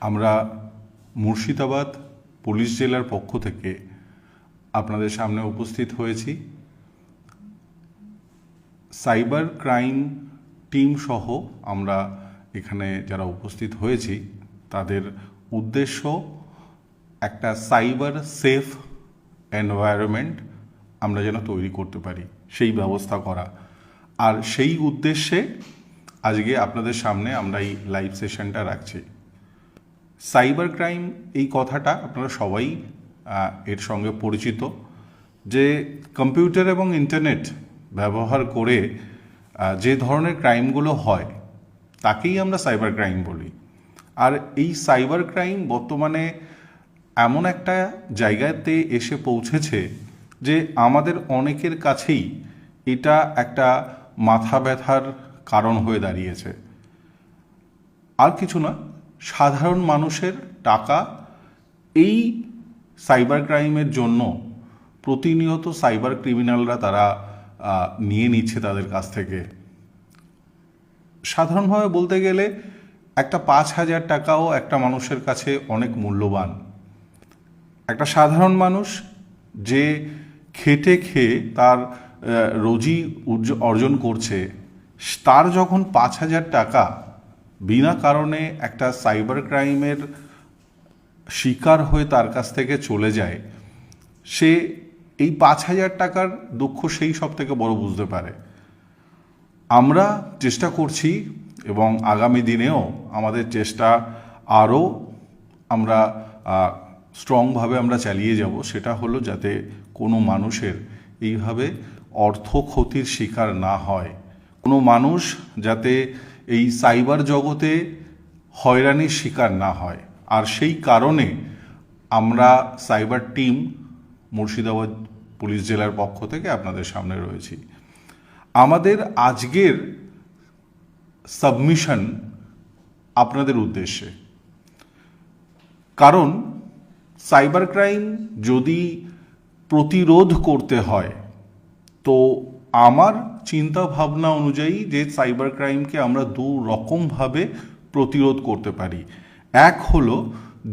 আমরা মুর্শিদাবাদ পুলিশ জেলার পক্ষ থেকে আপনাদের সামনে উপস্থিত হয়েছি। সাইবার ক্রাইম টিম সহ আমরা এখানে যারা উপস্থিত হয়েছি, তাদের উদ্দেশ্য একটা সাইবার সেফ এনভায়রনমেন্ট আমরা যেন তৈরি করতে পারি, সেই ব্যবস্থা করা। আর সেই উদ্দেশ্যে আজকে আপনাদের সামনে আমরা এই লাইভ সেশনটা রাখছি। সাইবার ক্রাইম এই কথাটা আপনারা সবাই এর সঙ্গে পরিচিত, যে কম্পিউটার এবং ইন্টারনেট ব্যবহার করে যে ধরনের ক্রাইমগুলো হয়, তাকেই আমরা সাইবার ক্রাইম বলি। আর এই সাইবার ক্রাইম বর্তমানে এমন একটা জায়গাতে এসে পৌঁছেছে যে আমাদের অনেকের কাছেই এটা একটা মাথা ব্যথার কারণ হয়ে দাঁড়িয়েছে। আর কিছু না সাধারণ মানুষের টাকা এই সাইবার ক্রাইমের জন্য প্রতিনিয়ত সাইবার ক্রিমিনালরা তারা নিয়ে নিচ্ছে তাদের কাছ থেকে। সাধারণভাবে বলতে গেলে একটা পাঁচ হাজার টাকাও একটা মানুষের কাছে অনেক মূল্যবান। একটা সাধারণ মানুষ যে খেটে খেয়ে তার রোজি অর্জন করছে, তার যখন পাঁচ হাজার টাকা বিনা কারণে একটা সাইবার ক্রাইমের শিকার হয়ে তার কাছ থেকে চলে যায়, সে এই পাঁচ হাজার টাকার দুঃখ সেই সব থেকে বড় বুঝতে পারে। আমরা চেষ্টা করছি এবং আগামী দিনেও আমাদের চেষ্টা আরও আমরা স্ট্রংভাবে আমরা চালিয়ে যাব, সেটা হলো যাতে কোনো মানুষের এইভাবে অর্থ ক্ষতির শিকার না হয়। কোনো মানুষ যাতে এই সাইবার জগতে হয়রানির শিকার না হয়। আর সেই কারণে আমরা সাইবার টিম মুর্শিদাবাদ পুলিশ জেলার পক্ষ থেকে আপনাদের সামনে রয়েছি। আমাদের আজকের সাবমিশন আপনাদের উদ্দেশ্যে। কারণ সাইবার ক্রাইম যদি প্রতিরোধ করতে হয়, তো আমার চিন্তা ভাবনা অনুযায়ী যে সাইবার ক্রাইমকে আমরা দু রকমভাবে প্রতিরোধ করতে পারি। এক হলো,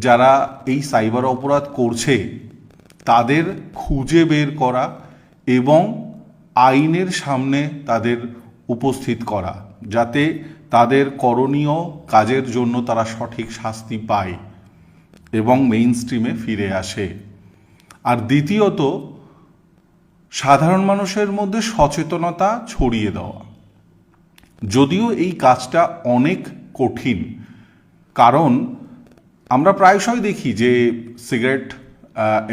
যারা এই সাইবার অপরাধ করছে, তাদের খুঁজে বের করা এবং আইনের সামনে তাদের উপস্থিত করা, যাতে তাদের করণীয় কাজের জন্য তারা সঠিক শাস্তি পায় এবং মেইন স্ট্রিমে ফিরে আসে। আর দ্বিতীয়ত সাধারণ মানুষের মধ্যে সচেতনতা ছড়িয়ে দেওয়া। যদিও এই কাজটা অনেক কঠিন, কারণ আমরা প্রায়শই দেখি যে সিগারেট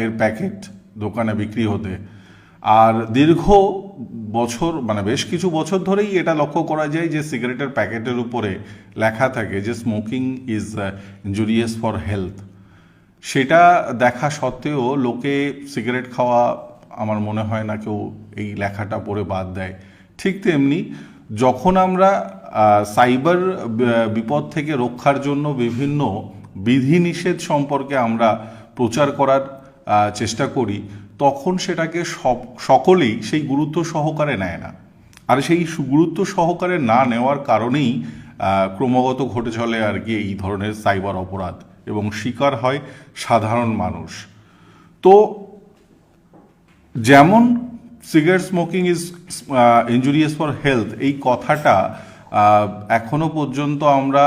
এর প্যাকেট দোকানে বিক্রি হতে। আর দীর্ঘ বছর মানে বেশ কিছু বছর ধরেই এটা লক্ষ্য করা যায় যে সিগারেটের প্যাকেটের উপরে লেখা থাকে যে smoking is injurious for health. সেটা দেখা সত্ত্বেও লোকে সিগারেট খাওয়া আমার মনে হয় না কেউ এই লেখাটা পড়ে বাদ দেয়। ঠিক তেমনি যখন আমরা সাইবার বিপদ থেকে রক্ষার জন্য বিভিন্ন বিধিনিষেধ সম্পর্কে আমরা প্রচার করার চেষ্টা করি, তখন সেটাকে সকলেই সেই গুরুত্ব সহকারে নেয় না। আর সেই গুরুত্ব সহকারে না নেওয়ার কারণেই ক্রমাগত ঘটে চলে আর কি এই ধরনের সাইবার অপরাধ এবং শিকার হয় সাধারণ মানুষ। তো যেমন cigarette smoking is injurious for health এই কথাটা এখনও পর্যন্ত আমরা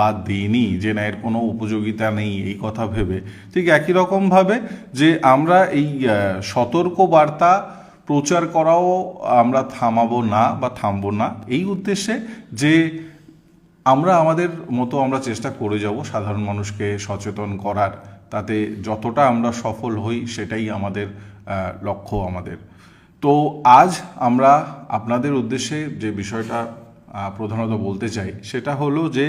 বাদ দিইনি যে না এর কোনো উপযোগিতা নেই এই কথা ভেবে। ঠিক একই রকমভাবে যে আমরা এই সতর্ক বার্তা প্রচার করাও আমরা থামাবো না বা থামবো না। এই উদ্দেশ্যে যে আমরা আমাদের মতো আমরা চেষ্টা করে যাব সাধারণ মানুষকে সচেতন করার, তাতে যতটা আমরা সফল হই সেটাই আমাদের লক্ষ্য আমাদের। তো আজ আমরা আপনাদের উদ্দেশ্যে যে বিষয়টা প্রধানত বলতে চাই, সেটা হলো যে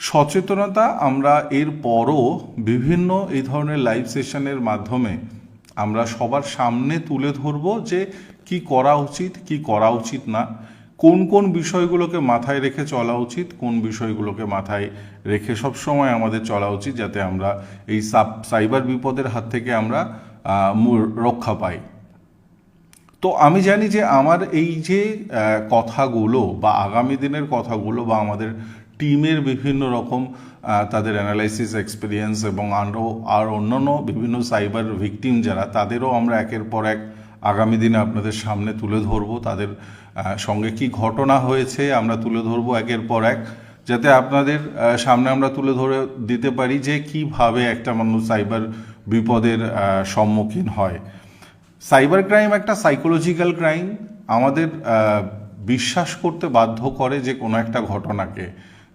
সচেতনতা আমরা এর পরও বিভিন্ন এই ধরনের লাইভ সেশনের মাধ্যমে আমরা সবার সামনে তুলে ধরবো যে কি করা উচিত, কি করা উচিত না, কোন কোন বিষয়গুলোকে মাথায় রেখে চলা উচিত, কোন বিষয়গুলোকে মাথায় রেখে সব সময় আমাদের চলা উচিত, যাতে আমরা এই সাব সাইবার বিপদের হাত থেকে আমরা রক্ষা পাই। তো আমি জানি যে আমার এই যে কথাগুলো বা আগামী দিনের কথাগুলো বা আমাদের টিমের বিভিন্ন রকম তাদের অ্যানালাইসিস এক্সপিরিয়েন্স এবং আরও আর অন্যান্য বিভিন্ন সাইবার ভিকটিম যারা, তাদেরও আমরা একের পর এক আগামী দিনে আপনাদের সামনে তুলে ধরবো। তাদের সঙ্গে কি ঘটনা হয়েছে আমরা তুলে ধরবো একের পর এক, যাতে আপনাদের সামনে আমরা তুলে ধরে দিতে পারি যে কীভাবে একটা মানুষ সাইবার বিপদের সম্মুখীন হয়। সাইবার ক্রাইম একটা সাইকোলজিক্যাল ক্রাইম আমাদের বিশ্বাস করতে বাধ্য করে যে কোনো একটা ঘটনাকে,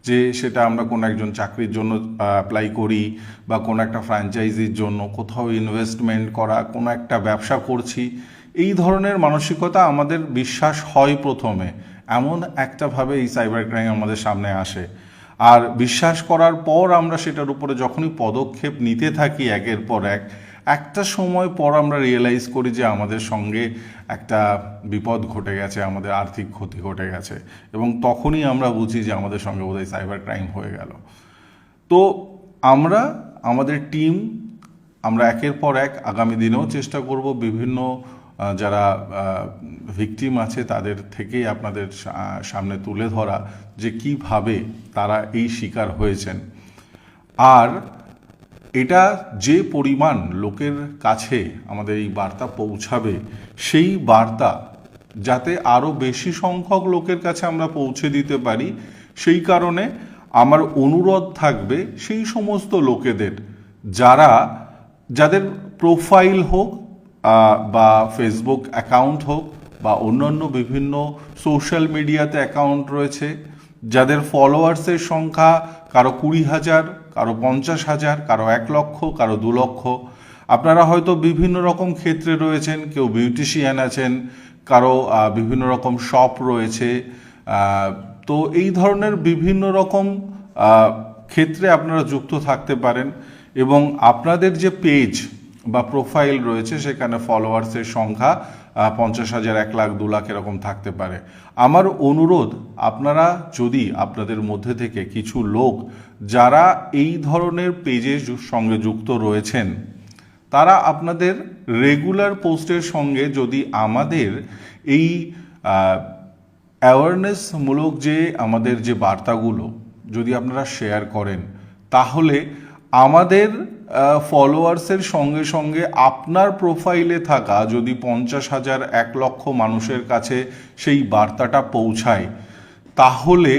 যে সেটা আমরা কোনো একজন চাকরির জন্য অ্যাপ্লাই করি বা কোনো একটা ফ্র্যাঞ্চাইজির জন্য, কোথাও ইনভেস্টমেন্ট করা, কোনো একটা ব্যবসা করছি। এই ধরনের মানসিকতা আমাদের বিশ্বাস হয় প্রথমে। এমন একটাভাবে এই সাইবার ক্রাইম আমাদের সামনে আসে। আর বিশ্বাস করার পর আমরা সেটার উপরে যখনই পদক্ষেপ নিতে থাকি একের পর এক, একটা সময় পর আমরা রিয়েলাইজ করি যে আমাদের সঙ্গে একটা বিপদ ঘটে গেছে, আমাদের আর্থিক ক্ষতি ঘটে গেছে এবং তখনই আমরা বুঝি যে আমাদের সঙ্গে বোধহয় সাইবার ক্রাইম হয়ে গেল। তো আমরা, আমাদের টিম আমরা একের পর এক আগামী দিনেও চেষ্টা করব বিভিন্ন যারা ভিকটিম আছে তাদের থেকেই আপনাদের সামনে তুলে ধরা যে কীভাবে তারা এই শিকার হয়েছেন। আর এটা যে পরিমাণ লোকের কাছে আমাদের এই বার্তা পৌঁছাবে, সেই বার্তা যাতে আরও বেশি সংখ্যক লোকের কাছে আমরা পৌঁছে দিতে পারি, সেই কারণে আমার অনুরোধ থাকবে সেই সমস্ত লোকেদের যারা, যাদের প্রোফাইল হোক বা ফেসবুক অ্যাকাউন্ট হোক বা অন্যান্য বিভিন্ন সোশ্যাল মিডিয়াতে অ্যাকাউন্ট রয়েছে, যাদের ফলোয়ার্সের সংখ্যা কারও কুড়ি হাজার, কারও পঞ্চাশ হাজার, কারও এক লক্ষ, কারও দু লক্ষ। আপনারা হয়তো বিভিন্ন রকম ক্ষেত্রে রয়েছেন, কেউ বিউটিশিয়ান আছেন, কারও বিভিন্ন রকম শপ রয়েছে তো এই ধরনের বিভিন্ন রকম ক্ষেত্রে আপনারা যুক্ত থাকতে পারেন এবং আপনাদের যে পেজ বা প্রোফাইল রয়েছে, সেখানে ফলোয়ার্সের সংখ্যা পঞ্চাশ হাজার, এক লাখ, দু লাখ এরকম থাকতে পারে। আমার অনুরোধ, আপনারা যদি আপনাদের মধ্যে থেকে কিছু লোক যারা এই ধরনের পেজের সঙ্গে যুক্ত রয়েছেন, তারা আপনাদের রেগুলার পোস্টের সঙ্গে যদি আমাদের এই অ্যাওয়ারনেসমূলক যে আমাদের যে বার্তাগুলো যদি আপনারা শেয়ার করেন, তাহলে আমাদের ফলোয়ার্সের সঙ্গে সঙ্গে আপনার প্রোফাইলে থাকা যদি পঞ্চাশ হাজার এক লক্ষ মানুষের কাছে সেই বার্তাটা পৌঁছায়, তাহলে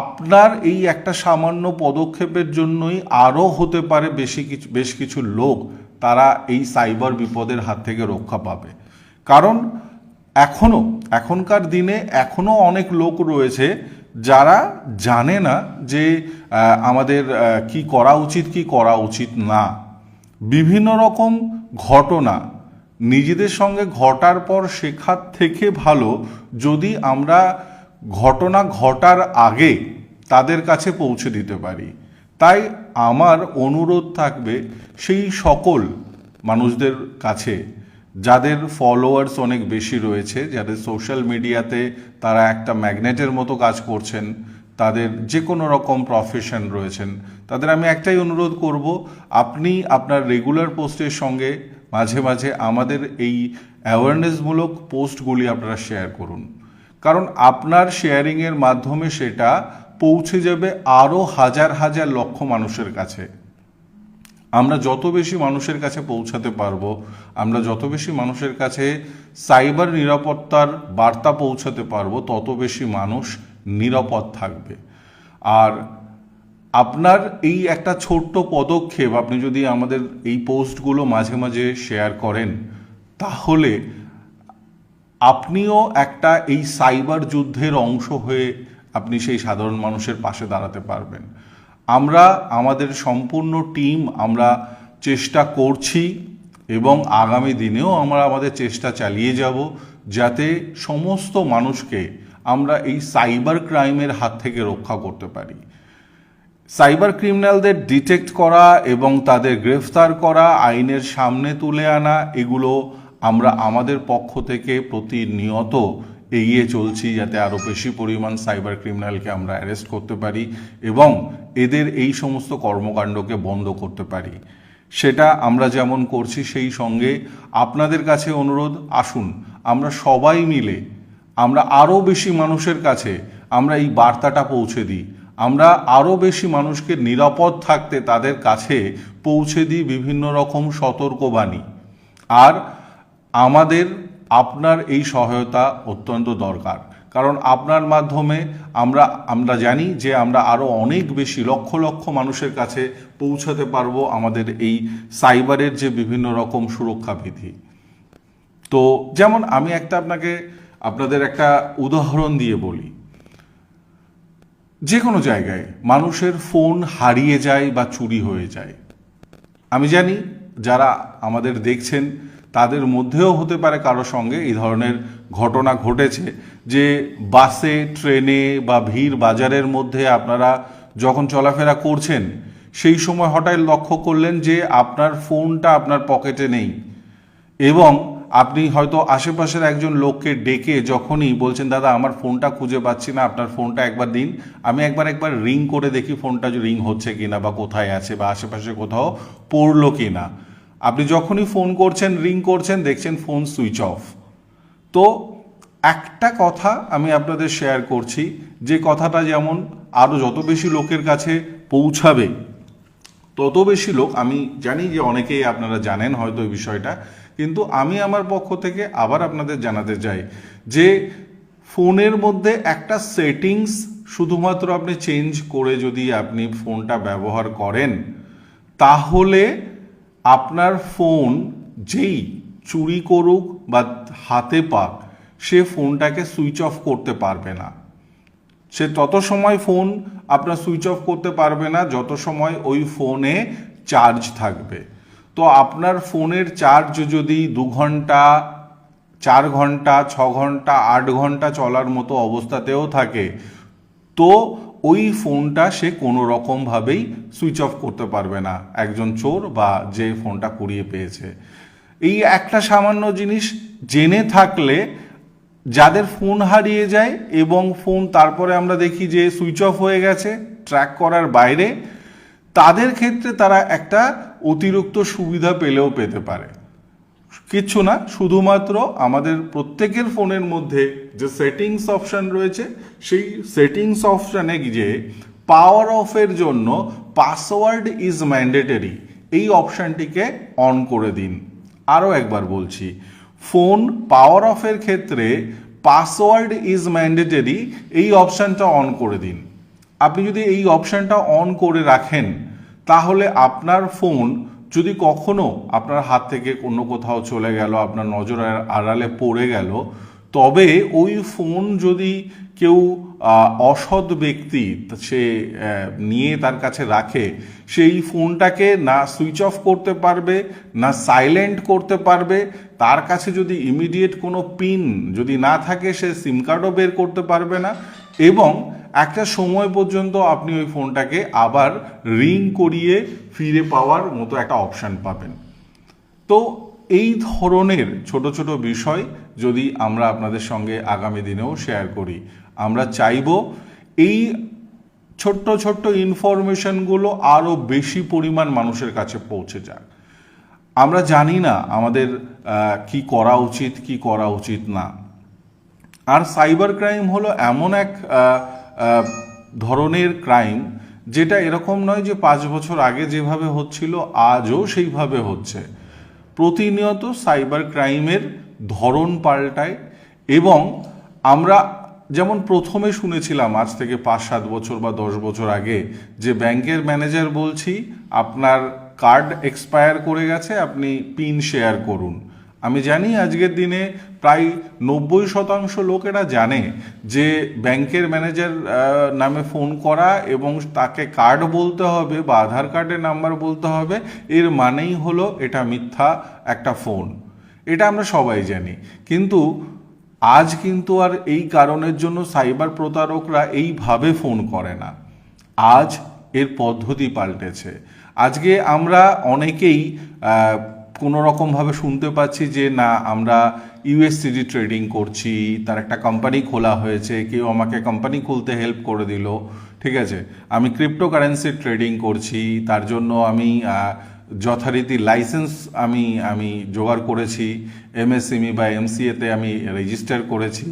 আপনার এই একটা সামান্য পদক্ষেপের জন্যই আরও হতে পারে বেশি কিছু, বেশ কিছু লোক তারা এই সাইবার বিপদের হাত থেকে রক্ষা পাবে। কারণ এখনও, এখনকার দিনে এখনও অনেক লোক রয়েছে যারা জানে না যে আমাদের কি করা উচিত, কি করা উচিত না। বিভিন্ন রকম ঘটনা নিজেদের সঙ্গে ঘটার পর শেখার থেকে ভালো যদি আমরা ঘটনা ঘটার আগে তাদের কাছে পৌঁছে দিতে পারি। তাই আমার অনুরোধ থাকবে সেই সকল মানুষদের কাছে যাদের ফলোয়ার্স অনেক বেশি রয়েছে, যাদের সোশ্যাল মিডিয়াতে তারা একটা ম্যাগনেটের মতো কাজ করছেন, তাদের যে কোনো রকম প্রফেশন রয়েছেন, তাদের আমি একটাই অনুরোধ করব, আপনি আপনার রেগুলার পোস্টের সঙ্গে মাঝে মাঝে আমাদের এই অ্যাওয়ারনেসমূলক পোস্টগুলি আপনারা শেয়ার করুন। কারণ আপনার শেয়ারিংয়ের মাধ্যমে সেটা পৌঁছে যাবে আরও হাজার হাজার লক্ষ মানুষের কাছে। আমরা যত বেশি মানুষের কাছে পৌঁছাতে পারব, আমরা যত বেশি মানুষের কাছে সাইবার নিরাপত্তার বার্তা পৌঁছাতে পারব, তত বেশি মানুষ নিরাপদ থাকবে। আর আপনার এই একটা ছোট্ট পদক্ষেপ আপনি যদি আমাদের এই পোস্টগুলো মাঝে মাঝে শেয়ার করেন, তাহলে আপনিও একটা এই সাইবার যুদ্ধের অংশ হয়ে আপনি সেই সাধারণ মানুষের পাশে দাঁড়াতে পারবেন। আমরা, আমাদের সম্পূর্ণ টিম আমরা চেষ্টা করছি এবং আগামী দিনেও আমরা আমাদের চেষ্টা চালিয়ে যাব যাতে সমস্ত মানুষকে আমরা এই সাইবার ক্রাইমের হাত থেকে রক্ষা করতে পারি। সাইবার ক্রিমিনালদের ডিটেক্ট করা এবং তাদের গ্রেফতার করা, আইনের সামনে তুলে আনা, এগুলো আমরা আমাদের পক্ষ থেকে প্রতিনিয়ত এগিয়ে চলছি যাতে আরও বেশি পরিমাণ সাইবার ক্রিমিনালকে আমরা অ্যারেস্ট করতে পারি এবং এদের এই সমস্ত কর্মকাণ্ডকে বন্ধ করতে পারি। সেটা আমরা যেমন করছি সেই সঙ্গে আপনাদের কাছে অনুরোধ, আসুন আমরা সবাই মিলে, আমরা আরও বেশি মানুষের কাছে আমরা এই বার্তাটা পৌঁছে দিই। আমরা আরও বেশি মানুষকে নিরাপদ থাকতে তাদের কাছে পৌঁছে দিই বিভিন্ন রকম সতর্কবাণী। আর আমাদের আপনার এই সহায়তা অত্যন্ত দরকার। কারণ আপনার মাধ্যমে আমরা আমরা জানি যে আমরা আরও অনেক বেশি লক্ষ লক্ষ মানুষের কাছে পৌঁছাতে পারব আমাদের এই সাইবারের যে বিভিন্ন রকম সুরক্ষা বিধি। তো যেমন আমি একটা আপনাকে, আপনাদের একটা উদাহরণ দিয়ে বলি। যে কোনো জায়গায় মানুষের ফোন হারিয়ে যায় বা চুরি হয়ে যায়। আমি জানি যারা আমাদের দেখছেন তাদের মধ্যেও হতে পারে কারও সঙ্গে এই ধরনের ঘটনা ঘটেছে যে বাসে, ট্রেনে বা ভিড় বাজারের মধ্যে আপনারা যখন চলাফেরা করছেন, সেই সময় হঠাৎ লক্ষ্য করলেন যে আপনার ফোনটা আপনার পকেটে নেই এবং আপনি হয়তো আশেপাশের একজন লোককে ডেকে যখনই বলছেন, দাদা, আমার ফোনটা খুঁজে পাচ্ছি না, আপনার ফোনটা একবার দিন। আমি একবার একবার রিং করে দেখি ফোনটা রিং হচ্ছে কিনা বা কোথায় আছে বা আশেপাশে কোথাও পড়ল কিনা। আপনি যখনই ফোন করছেন, রিং করছেন, দেখছেন ফোন সুইচ অফ। তো একটা কথা আমি আপনাদের শেয়ার করছি, যে কথাটা যেমন আরও যত বেশি লোকের কাছে পৌঁছাবে, তত বেশি লোক, আমি জানি যে অনেকেই আপনারা জানেন হয়তো এই বিষয়টা, কিন্তু আমি আমার পক্ষ থেকে আবার আপনাদের জানাতে চাই যে ফোনের মধ্যে একটা সেটিংস শুধুমাত্র আপনি চেঞ্জ করে যদি আপনি ফোনটা ব্যবহার করেন, তাহলে আপনার ফোন যেই চুরি করুক বা হাতে পাক, সে ফোনটাকে সুইচ অফ করতে পারবে না। সে তত সময় ফোন আপনার সুইচ অফ করতে পারবে না যত সময় ওই ফোনে চার্জ থাকবে। তো আপনার ফোনের চার্জ যদি দু ঘণ্টা, চার ঘণ্টা, ছ ঘণ্টা, আট ঘণ্টা চলার মতো অবস্থাতেও থাকে, তো ওই ফোনটা সে কোনো রকমভাবেই সুইচ অফ করতে পারবে না। একজন চোর বা যে ফোনটা কুড়িয়ে পেয়েছে। এই একটা সামান্য জিনিস জেনে থাকলে যাদের ফোন হারিয়ে যায় এবং ফোন তারপরে আমরা দেখি যে সুইচ অফ হয়ে গেছে ট্র্যাক করার বাইরে, তাদের ক্ষেত্রে তারা একটা অতিরিক্ত সুবিধা পেলেও পেতে পারে। কিচ্ছু না, শুধুমাত্র আমাদের প্রত্যেকের ফোনের মধ্যে যে সেটিংস অপশন রয়েছে, সেই সেটিংস অপশানে গিয়ে পাওয়ার অফের জন্য পাসওয়ার্ড ইজ ম্যান্ডেটরি এই অপশানটিকে অন করে দিন। আরও একবার বলছি ফোন পাওয়ার অফের ক্ষেত্রে পাসওয়ার্ড ইজ ম্যান্ডেটরি এই অপশানটা অন করে দিন। আপনি যদি এই অপশানটা অন করে রাখেন, তাহলে আপনার ফোন যদি কখনো আপনার হাত থেকে অন্য কোথাও চলে গেল, আপনার নজর আড়ালে পড়ে গেল, তবে ওই ফোন যদি কেউ অসৎ ব্যক্তি সে নিয়ে তার কাছে রাখে, সেই ফোনটাকে না সুইচ অফ করতে পারবে, না সাইলেন্ট করতে পারবে, তার কাছে যদি ইমিডিয়েট কোনো পিন যদি না থাকে, সে সিম কার্ডও বের করতে পারবে না এবং একটা সময় পর্যন্ত আপনি ওই ফোনটাকে আবার রিং করিয়ে ফিরে পাওয়ার মতো একটা অপশান পাবেন। তো এই ধরনের ছোট ছোট বিষয় যদি আমরা আপনাদের সঙ্গে আগামী দিনেও শেয়ার করি, আমরা চাইব এই ছোট্ট ছোট্ট ইনফরমেশনগুলো আরও বেশি পরিমাণ মানুষের কাছে পৌঁছে যাক। আমরা জানি না আমাদের কি করা উচিত, কি করা উচিত না। আর সাইবার ক্রাইম হলো এমন এক ধরনের ক্রাইম যেটা এরকম নয় যে পাঁচ বছর আগে যেভাবে হচ্ছিল, আজও সেইভাবে হচ্ছে। প্রতিনিয়ত সাইবার ক্রাইমের ধরন পাল্টায় এবং আমরা যেমন প্রথমে শুনেছিলাম আজ থেকে পাঁচ সাত বছর বা দশ বছর আগে যে ব্যাংকের ম্যানেজার বলছি, আপনার কার্ড এক্সপায়ার করে গেছে, আপনি পিন শেয়ার করুন। আমি জানি আজকের দিনে প্রায় নব্বই শতাংশ লোকেরা জানে যে ব্যাংকের ম্যানেজার নামে ফোন করা এবং তাকে কার্ড বলতে হবে বা আধার কার্ডের নাম্বার বলতে হবে, এর মানেই হলো এটা মিথ্যা একটা ফোন। এটা আমরা সবাই জানি। কিন্তু আজ কিন্তু আর এই কারণের জন্য সাইবার প্রতারকরা এইভাবে ফোন করে না। আজ এর পদ্ধতি পাল্টেছে। আজকে আমরা অনেকেই কোনো রকমভাবে শুনতে পাচ্ছি যে, না, আমরা ইউএসসিডি ট্রেডিং করছি, তার একটা কোম্পানি খোলা হয়েছে, কেউ আমাকে কোম্পানি খুলতে হেল্প করে দিল। ঠিক আছে? আমি ক্রিপ্টোকারেন্সি ট্রেডিং করছি, তার জন্য আমি যথারীতি লাইসেন্স আমি আমি জোগাড় করেছি। এমএসএমই বা এমসিএতে আমি রেজিস্টার করেছি।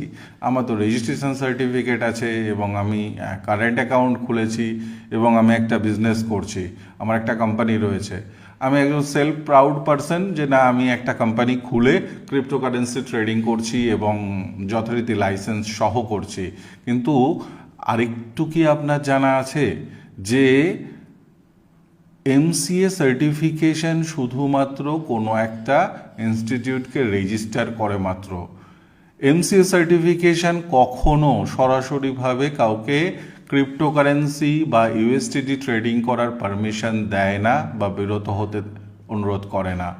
আমার তো রেজিস্ট্রেশন সার্টিফিকেট আছে এবং আমি কারেন্ট অ্যাকাউন্ট খুলেছি এবং আমি একটা বিজনেস করছি। আমার একটা কোম্পানি রয়েছে। আমি একজন সেলফ প্রাউড পারসন যে না, আমি একটা কোম্পানি খুলে ক্রিপ্টোকারেন্সি ট্রেডিং করছি এবং যথারীতি লাইসেন্স সহ করছি। কিন্তু আরেকটু কি আপনার জানা আছে যে এমসিএ সার্টিফিকেশন শুধুমাত্র কোনো একটা ইনস্টিটিউটকে রেজিস্টার করে মাত্র। এমসিএ সার্টিফিকেশন কখনো সরাসরিভাবে কাউকে ক্রিপ্টোকারেন্সি বা ইউএসটিডি ট্রেডিং করার পারমিশন দেয় না বা বিরত হতে অনুরোধ করে না।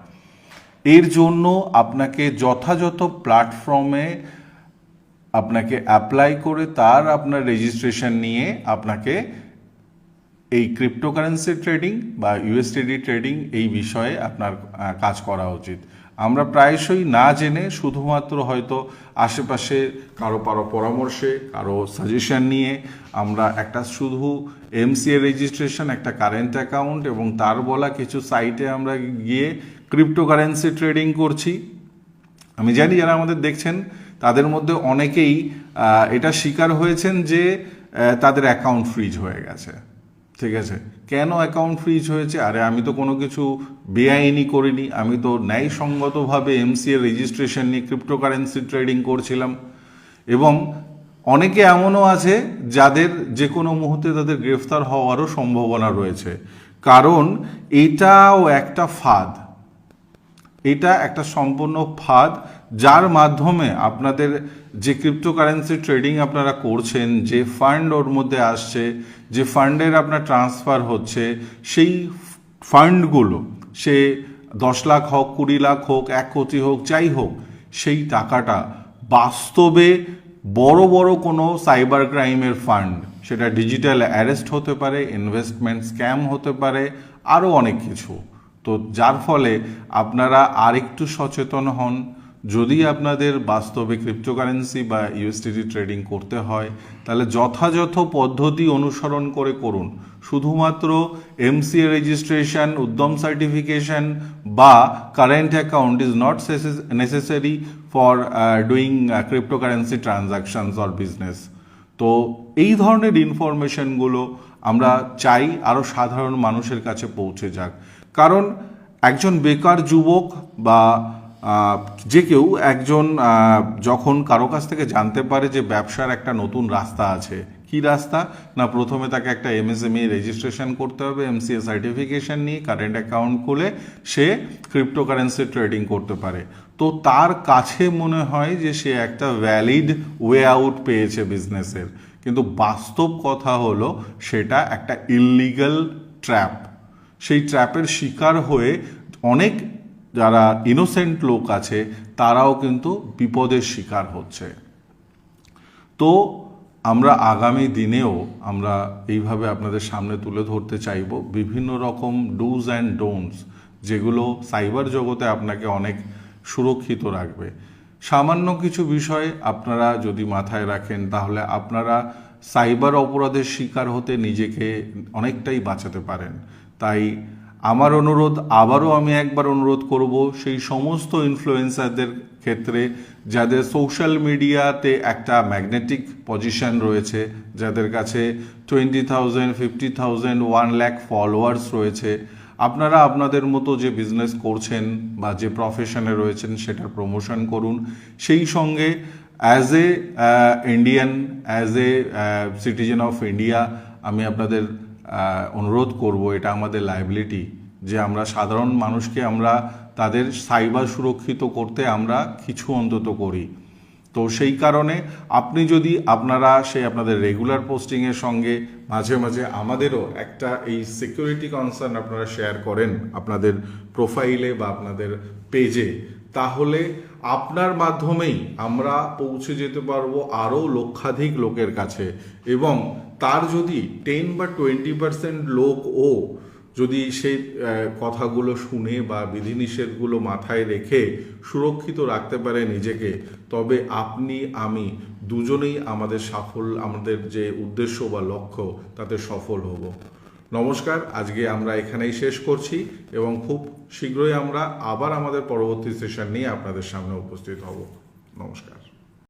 এর জন্য আপনাকে যথাযথ প্ল্যাটফর্মে আপনাকে অ্যাপ্লাই করে তার আপনার রেজিস্ট্রেশন নিয়ে আপনাকে এই ক্রিপ্টোকারেন্সি ট্রেডিং বা ইউএসটিডি ট্রেডিং এই বিষয়ে আপনার কাজ করা উচিত। আমরা প্রায়শই না জেনে শুধুমাত্র হয়তো আশেপাশে কারও কারও পরামর্শে, কারও সাজেশন নিয়ে আমরা একটা শুধু এমসিএ রেজিস্ট্রেশন একটা কারেন্ট অ্যাকাউন্ট এবং তার বলা কিছু সাইটে আমরা গিয়ে ক্রিপ্টোকারেন্সি ট্রেডিং করছি। আমি জানি যারা আমাদের দেখছেন, তাদের মধ্যে অনেকেই এটা স্বীকার হয়েছেন যে তাদের অ্যাকাউন্ট ফ্রিজ হয়ে গেছে। ঠিক আছে। কেন অ্যাকাউন্ট ফ্রিজ হয়েছে? আরে আমি তো কোনো কিছু বেআইনি করিনি। আমি তো ন্যায়সঙ্গতভাবে এমসিএ রেজিস্ট্রেশন নিয়ে ক্রিপ্টোকারেন্সি ট্রেডিং করছিলাম। এবং অনেকে এমনও আছে যাদের যে কোনো মুহূর্তে তাদের গ্রেফতার হওয়ারও সম্ভাবনা রয়েছে। কারণ এটাও একটা ফাঁদ। এটা একটা সম্পূর্ণ ফাঁদ। যার মাধ্যমে আপনাদের যে ক্রিপ্টোকারেন্সি ট্রেডিং আপনারা করছেন, যে ফান্ড ওর মধ্যে আসছে, যে ফান্ডের আপনার ট্রান্সফার হচ্ছে, সেই ফান্ডগুলো সে দশ লাখ হোক, কুড়ি লাখ হোক, এক কোটি হোক, যাই হোক, সেই টাকাটা বাস্তবে বড় বড় কোনো সাইবার ক্রাইমের ফান্ড সেটা ডিজিটাল অ্যারেস্ট হতে পারে ইনভেস্টমেন্ট স্ক্যাম হতে পারে আরও অনেক কিছু। তো যার ফলে আপনারা আরেকটু সচেতন হন যদি আপনাদের বাস্তবে ক্রিপ্টোকারেন্সি বা ইউএসটিডি ট্রেডিং করতে হয়, তাহলে যথাযথ পদ্ধতি অনুসরণ করে করুন। শুধুমাত্র এমসিএ রেজিস্ট্রেশন উদ্যম সার্টিফিকেশন বা current account is not necessary for doing cryptocurrency transactions or business তো এই ধরনের ইনফরমেশনগুলো আমরা চাই আরও সাধারণ মানুষের কাছে পৌঁছে যাক। কারণ একজন বেকার যুবক বা যে কেউ একজন যখন কারও কাছ থেকে জানতে পারে যে ব্যবসার একটা নতুন রাস্তা আছে, কি রাস্তা? না, প্রথমে তাকে একটা এমএসএমই রেজিস্ট্রেশন করতে হবে এমসিএ সার্টিফিকেশন নিয়ে কারেন্ট অ্যাকাউন্ট খুলে সে ক্রিপ্টোকারেন্সি ট্রেডিং করতে পারে। তো তার কাছে মনে হয় যে সে একটা ভ্যালিড ওয়ে আউট পেয়েছে বিজনেসের কিন্তু বাস্তব কথা হলো, সেটা একটা ইললিগাল ট্র্যাপ সেই ট্র্যাপের শিকার হয়ে অনেক যারা ইনোসেন্ট লোক আছে, তারাও কিন্তু বিপদের শিকার হচ্ছে। তো আমরা আগামী দিনেও আমরা এইভাবে আপনাদের সামনে তুলে ধরতে চাইব। বিভিন্ন রকম ডুজ অ্যান্ড ডোন্টস যেগুলো সাইবার জগতে আপনাকে অনেক সুরক্ষিত রাখবে। সামান্য কিছু বিষয় আপনারা যদি মাথায় রাখেন, তাহলে আপনারা সাইবার অপরাধের শিকার হতে নিজেকে অনেকটাই বাঁচাতে পারেন। তাই আমার অনুরোধ, আবারও আমি একবার অনুরোধ করব সেই সমস্ত ইনফ্লুয়েন্সারদের ক্ষেত্রে যাদের সোশ্যাল মিডিয়াতে একটা ম্যাগনেটিক পজিশন রয়েছে, যাদের কাছে twenty thousand fifty thousand one lakh followers রয়েছে, আপনারা আপনাদের মতো যে বিজনেস করছেন বা যে প্রফেশনে রয়েছেন সেটার প্রমোশন করুন। সেই সঙ্গে as a Indian as a citizen of India আমি আপনাদের অনুরোধ করব, এটা আমাদের লাইবিলিটি যে আমরা সাধারণ মানুষকে আমরা তাদের সাইবার সুরক্ষিত করতে আমরা কিছু অন্তত করি। তো সেই কারণে আপনি যদি আপনারা সেই আপনাদের রেগুলার পোস্টিংয়ের সঙ্গে মাঝে মাঝে আমাদেরও একটা এই সিকিউরিটি কনসার্ন আপনারা শেয়ার করেন আপনাদের প্রোফাইলে বা আপনাদের পেজে তাহলে আপনার মাধ্যমেই আমরা পৌঁছে যেতে পারব আরও লক্ষাধিক লোকের কাছে এবং তার যদি টেন বা টোয়েন্টি পার্সেন্ট লোকও যদি সেই কথাগুলো শুনে বা বিধিনিষেধগুলো মাথায় রেখে সুরক্ষিত রাখতে পারে নিজেকে, তবে আপনি, আমি দুজনেই আমাদের সাফল্য আমাদের যে উদ্দেশ্য বা লক্ষ্য, তাতে সফল হব। নমস্কার, আজকে আমরা এখানেই শেষ করছি এবং খুব শীঘ্রই আমরা আবার আমাদের পরবর্তী সেশন নিয়ে আপনাদের সামনে উপস্থিত হব। নমস্কার।